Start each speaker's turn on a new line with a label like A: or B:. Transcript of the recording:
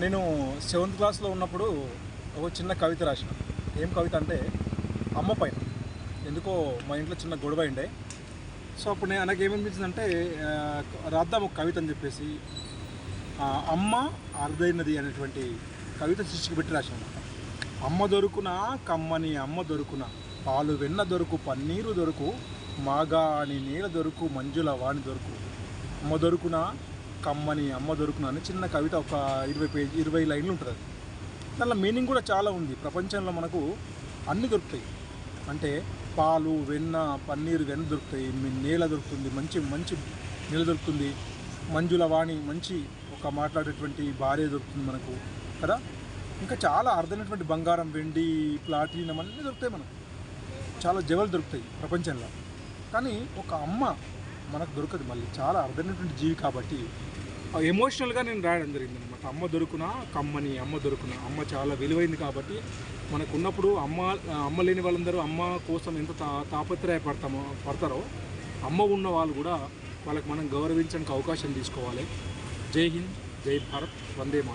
A: నేను సెవెంత్ క్లాస్లో ఉన్నప్పుడు ఒక చిన్న కవిత రాసిన. ఏం కవిత అంటే అమ్మ పైన. ఎందుకో మా ఇంట్లో చిన్న గొడవ అయిండే. సో అప్పుడు నేను నాకు ఏమనిపించిందంటే రాద్దాం ఒక కవిత అని చెప్పేసి అమ్మ అరుదైనది అనేటువంటి కవిత సృష్టికి పెట్టి రాశాను అమ్మ దొరుకున కమ్మని అమ్మ దొరుకున పాలు వెన్న దొరుకు పన్నీరు దొరుకు మాగా అని నీళ్ళ దొరుకు మంజుల వాణి దొరుకు. అమ్మ దొరుకున కమ్మని అమ్మ దొరుకునని చిన్న కవిత ఒక ఇరవై పేజీ ఇరవై లైన్లు ఉంటుంది అది. దానిలో మీనింగ్ కూడా చాలా ఉంది. ప్రపంచంలో మనకు అన్నీ దొరుకుతాయి. అంటే పాలు వెన్న పన్నీరు వెన్న దొరుకుతాయి. మీ నేల దొరుకుతుంది మంచి మంచి నేల దొరుకుతుంది. మంజుల వాణి మంచి ఒక మాట్లాడేటువంటి భార్య దొరుకుతుంది మనకు కదా? ఇంకా చాలా అర్థమైనటువంటి బంగారం వెండి ప్లాటినం అన్నీ దొరుకుతాయి మనకు. చాలా జవలు దొరుకుతాయి ప్రపంచంలో. కానీ ఒక అమ్మ మనకు దొరకదు మళ్ళీ. చాలా అర్థమైనటువంటి జీవి కాబట్టి ఎమోషనల్గా నేను రాయడం జరిగింది అనమాట అమ్మ దొరుకున కమ్మని అమ్మ దొరుకున. అమ్మ చాలా విలువైంది కాబట్టి మనకు ఉన్నప్పుడు అమ్మ అమ్మ లేని వాళ్ళందరూ అమ్మ కోసం ఎంత తా తాపత్రయపడతామో పడతారో అమ్మ ఉన్న వాళ్ళు కూడా వాళ్ళకి మనం గౌరవించడానికి అవకాశం తీసుకోవాలి. జై హింద్ జై భారత్ వందే మాత